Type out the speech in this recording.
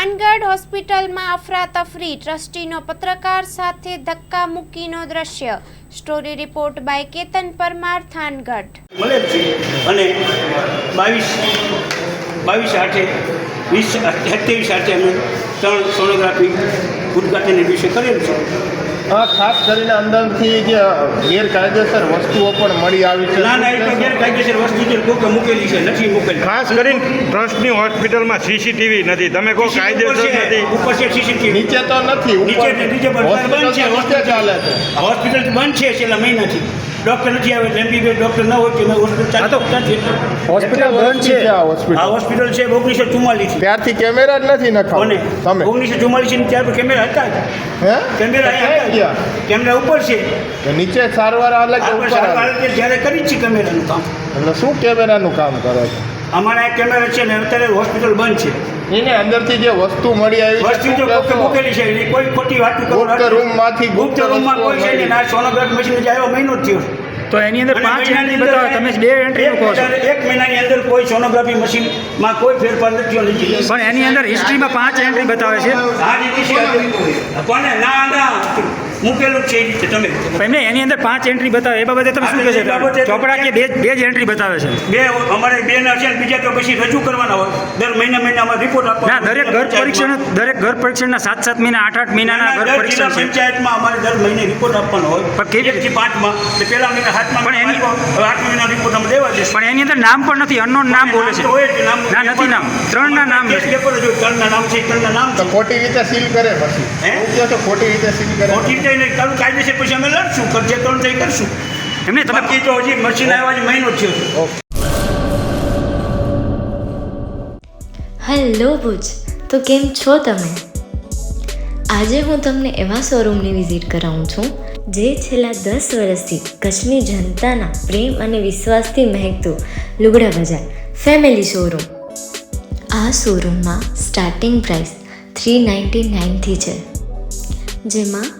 થાનગઢ હોસ્પિટલમાં અફરાતફરી. ટ્રસ્ટીનો પત્રકાર સાથે ધક્કા મૂકીનો દ્રશ્ય. Story report by Ketan Parmar, Thangadh. અને બાવીસ બાવીસ આઠે, વીસ સત્યાવીસ આઠે અમે ત્રણ સોનોગ્રાફી ઉદઘાટન વિશે કરેલું છે. ખાસ કરીને અંદરથી જે ગેરકાયદેસર વસ્તુઓ પણ મળી આવી છે. ના ના એ તો ગેરકાયદેસર વસ્તુ છે કોકે મૂકેલી છે નથી મૂકેલી. ખાસ કરીને ટ્રસ્ટની હોસ્પિટલમાં સીસીટીવી નથી. તમે કહો કાયદેસર છે, નથી. ઉપર છે સીસીટીવી. નીચે તો નથી નીચે નીચે બંધ છે હોસ્પિટલ ચાલે છે. હોસ્પિટલ બંધ છે છેલ્લા મહિનાથી. ડૉક્ટર નથી આવે એમબીબીએસ ડૉક્ટર ન હોય કે હોસ્પિટલ હોસ્પિટલ બંધ છે. આ આ હોસ્પિટલ હોસ્પિટલ છે ઓગણીસો ચુમ્માલીસ. ત્યારથી કેમેરા જ નથી કોને? નખાવ તમે. ઓગણીસો ચુમ્માલીસની ત્યાર કેમેરા હતા. હે? કેમેરા હતા. કેમેરા ઉપર છે. નીચે સારવાર અલગ સારવાર અલગ? રીતે જ્યારે કરી છે કેમેરાનું કામ. એટલે શું કેમેરાનું કામ કરે છે? અમારા એક કેમેરા છે ને અત્યારે હોસ્પિટલ બંધ છે. એને અંદરથી જે વસ્તુ મળી આવી વસ્તુ જો ગુપ્ત? મૂકેલી છે એની કોઈ ખોટી વાત ગુપ્ત રૂમમાંથી ગુપ્ત ગુપ્ત રૂમમાં કોઈ છે. ને ના સોનોગ્રાફ મશીન જે આવ્યો મહિનો જ થયો. તો એની અંદર પાંચ મહિનાની એન્ટ્રી બતાવો તમે બે એન્ટ્રી કહો છો. એક મહિનાની અંદર કોઈ સોનોગ્રાફી મશીનમાં કોઈ ફેરફાર નથી થયો નથી પણ એની અંદર હિસ્ટ્રીમાં પાંચ એન્ટ્રી બતાવે છે. આ રીતે છે. કોને? ના ના. મૂકેલું જ છે એ રીતે તમે. પણ એમને એની અંદર પાંચ એન્ટ્રી બતાવે એ બાબતે તમે શું કહે છે? ચોપડા કે બે બે જ એન્ટ્રી બતાવે છે? બે અમારે બે ના છે બીજા તો પછી રજૂ કરવાના હોય. દર મહિને મહિને અમારે રિપોર્ટ ના દરેક ઘર પરીક્ષણ દરેક ઘર પરીક્ષણના સાત સાત મહિના આઠ આઠ મહિનાના ઘર પરીક્ષણ પંચાયતમાં અમારે દર મહિને રિપોર્ટ આપવાનો હોય. પણ કેવી એકથી પાંચમાં. તો પહેલા મહિના હાથમાં પણ એની- આઠ મહિના રિપોર્ટ અમે દેવા જશે પણ એની અંદર નામ પણ નથી અનનોન નામ બોલે છે. ના નથી નામ. ત્રણના નામ ત્રણના નામ છે ત્રણના નામ તો ખોટી રીતે સીલ કરે પછી. હે? ખોટી રીતે સીલ કરે. ખોટી રીતે એને ચાલુ કાયદેસર પછી અમે લડશું કરજે ત્રણ થઈ કરશું એમને તમે બાકી તો હજી મશીન આવ્યા જ મહિનો થયો છે. હેલો ભુજ. તો કેમ છો તમે? આજે હું તમને એવા શોરૂમની વિઝિટ કરાવું છું જે છેલ્લા દસ વર્ષથી કચ્છની જનતાના પ્રેમ અને વિશ્વાસથી મહેકતું લુગડા બજાર ફેમિલી શોરૂમ આ શોરૂમમાં સ્ટાર્ટિંગ પ્રાઇસ થ્રી નાઇન્ટી નાઇનથી છે. જેમાં